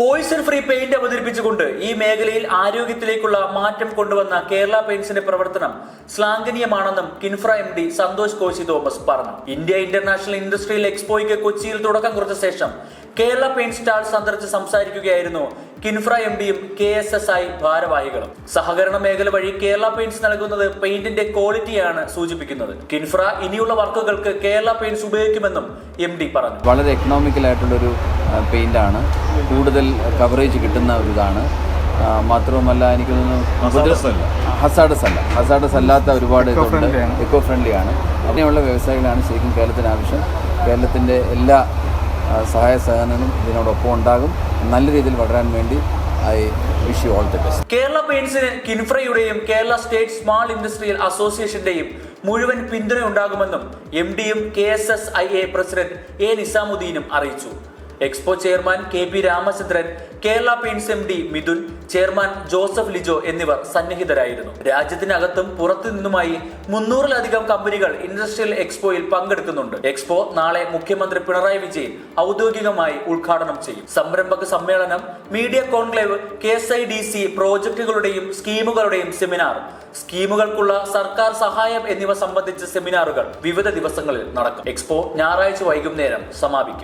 Poisson free paint അവതരിപ്പിച്ചുകൊണ്ട് ഈ മേഖലയിൽ ആരോഗ്യത്തിലേക്കുള്ള മാറ്റം കൊണ്ടുവന്ന കേരള പെയിന്റ്സിന്റെ പ്രവർത്തനം ശ്ലാഘനീയമാണെന്നും കിൻഫ്ര എം ഡി സന്തോഷ് കോശി തോമസ് പറഞ്ഞു. ഇന്ത്യ ഇന്റർനാഷണൽ ഇൻഡസ്ട്രിയൽ എക്സ്പോയ്ക്ക് കൊച്ചിയിൽ തുടക്കം കുറച്ച ശേഷം കേരള പെയിന്റ് സ്റ്റാൾ സന്ദർശിച്ച് സംസാരിക്കുകയായിരുന്നു കിൻഫ്ര എം ഡിയും കെ എസ് എസ് ഐ ഭാരവാഹികളും. സഹകരണ മേഖല വഴി കേരള പെയിന്റ്സ് നൽകുന്നത് പെയിന്റിന്റെ ക്വാളിറ്റിയാണ് സൂചിപ്പിക്കുന്നത്. കിൻഫ്ര ഇനിയുള്ള വർക്കുകൾക്ക് കേരള പെയിന്റ്സ് ഉപയോഗിക്കുമെന്നും എം ഡി പറഞ്ഞു. വളരെ എക്കണോമിക്കൽ ആയിട്ടുള്ളൊരു പെയിന്റാണ് കൂടുതൽ കവറേജ് കിട്ടുന്ന ഒരു ഇതാണ് മാത്രവുമല്ല എനിക്ക് തോന്നുന്നു ഹസാഡസ് അല്ല. ഹസാഡസ് അല്ലാത്ത ഒരുപാട് ഇതുണ്ട്. എക്കോ ഫ്രണ്ട്ലി ആണ്. അങ്ങനെയുള്ള വ്യവസായികളാണ് ശരിക്കും കേരളത്തിന് ആവശ്യം. കേരളത്തിന്റെ എല്ലാ സഹായ സഹകരണങ്ങളും ഇതിനോടൊപ്പം ഉണ്ടാകും. നല്ല രീതിയിൽ വളരാൻ വേണ്ടി I wish you all the best. Kerala പെയിൻസിന് കിൻഫ്രയുടെയും കേരള സ്റ്റേറ്റ് സ്മാൾ ഇൻഡസ്ട്രിയൽ അസോസിയേഷന്റെയും മുഴുവൻ പിന്തുണ ഉണ്ടാകുമെന്നും എം ഡിയും K S S I A president A നിസാമുദ്ദീനും അറിയിച്ചു. Expo chairman K P Ramachandran Kerala paints M D Midhun chairman Joseph Lijo എന്നിവർ സന്നിഹിതരായിരുന്നു. രാജ്യത്തിനകത്തും പുറത്തു നിന്നുമായി മുന്നൂറിലധികം കമ്പനികൾ ഇൻഡസ്ട്രിയൽ എക്സ്പോയിൽ പങ്കെടുക്കുന്നുണ്ട്. എക്സ്പോ നാളെ മുഖ്യമന്ത്രി പിണറായി വിജയൻ ഔദ്യോഗികമായി ഉദ്ഘാടനം ചെയ്യും. സംരംഭക സമ്മേളനം media conclave K S I D C സ്കീമുകളുടെയും seminar സ്കീമുകൾക്കുള്ള സർക്കാർ സഹായം എന്നിവ സംബന്ധിച്ച സെമിനാറുകൾ വിവിധ ദിവസങ്ങളിൽ നടക്കും. എക്സ്പോ ഞായറാഴ്ച വൈകുന്നേരം സമാപിക്കും.